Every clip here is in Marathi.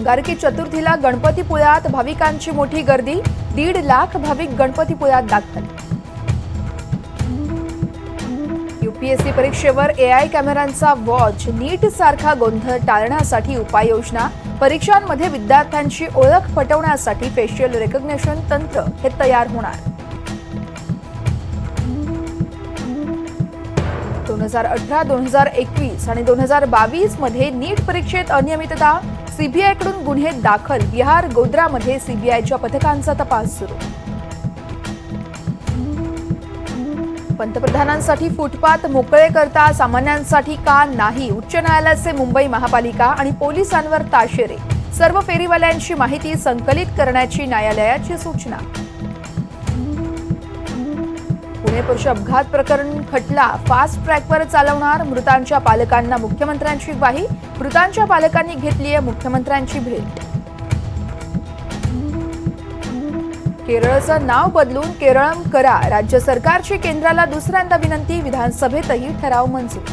अंगारकी चतुर्थीला गणपतीपुळ्यात भाविकांची मोठी गर्दी. दीड लाख भाविक गणपतीपुळ्यात दाखल. युपीएससी परीक्षेवर एआय कॅमेऱ्यांचा वॉच. नीट सारखा गोंधळ टाळण्यासाठी उपाययोजना. परीक्षांमध्ये विद्यार्थ्यांची ओळख पटवण्यासाठी फेशियल रेकग्नेशन तंत्र हे तयार होणार. दोन हजार अठरा दोन हजार एकवीस आणि दोन हजार बावीसमध्ये नीट परीक्षेत अनियमितता. सीबीआयकडून गुन्हे दाखल. बिहार गोद्रामध्ये सीबीआयच्या पथकांचा तपास सुरू. पंतप्रधानांसाठी फुटपाथ मोकळे करता सामान्यांसाठी का नाही? उच्च न्यायालयाचे मुंबई महापालिका आणि पोलिसांवर ताशेरे. सर्व फेरीवाल्यांची माहिती संकलित करण्याची न्यायालयाची सूचना. पुणे पुरुष अपघात प्रकरण खटला. फास्ट ट्रॅकवर चालवणार मृतांच्या पालकांना मुख्यमंत्र्यांची ग्वाही. मृतांच्या पालकांनी घेतली आहे मुख्यमंत्र्यांची भेट. केरळचं नाव बदलून केरळम करा. राज्य सरकारची केंद्राला दुसऱ्यांदा विनंती विधानसभेतही ठराव मंजूर.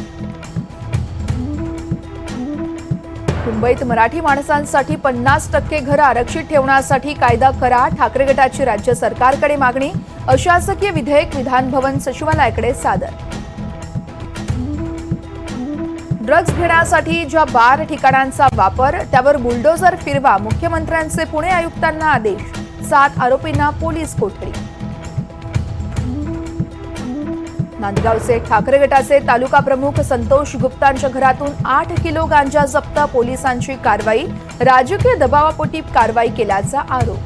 मुंबईत मराठी माणसांसाठी पन्नास टक्के घरं आरक्षित ठेवण्यासाठी कायदा करा ठाकरे गटाची राज्य सरकारकडे मागणी अशासकीय विधेयक विधानभवन सचिवालयाकडे सादर. ड्रग्ज घेण्यासाठी ज्या बार ठिकाणांचा वापर त्यावर बुलडोझर फिरवा मुख्यमंत्र्यांचे पुणे आयुक्तांना आदेश सात आरोपींना पोलीस कोठडी. नांदगावचे ठाकरे गटाचे तालुका प्रमुख संतोष गुप्तांच्या घरातून आठ किलो गांजा जप्त पोलिसांची कारवाई राजकीय दबावापोटी कारवाई केल्याचा आरोप.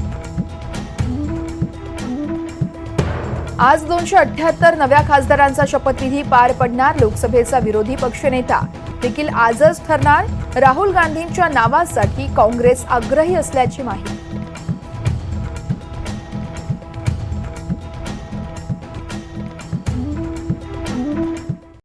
आज दोनशे अठ्याहत्तर नव्या खासदारांचा शपथविधी पार पडणार लोकसभेचा विरोधी पक्षनेता. देखील आजच ठरणार राहुल गांधींच्या नावासाठी काँग्रेस आग्रही असल्याची माहिती.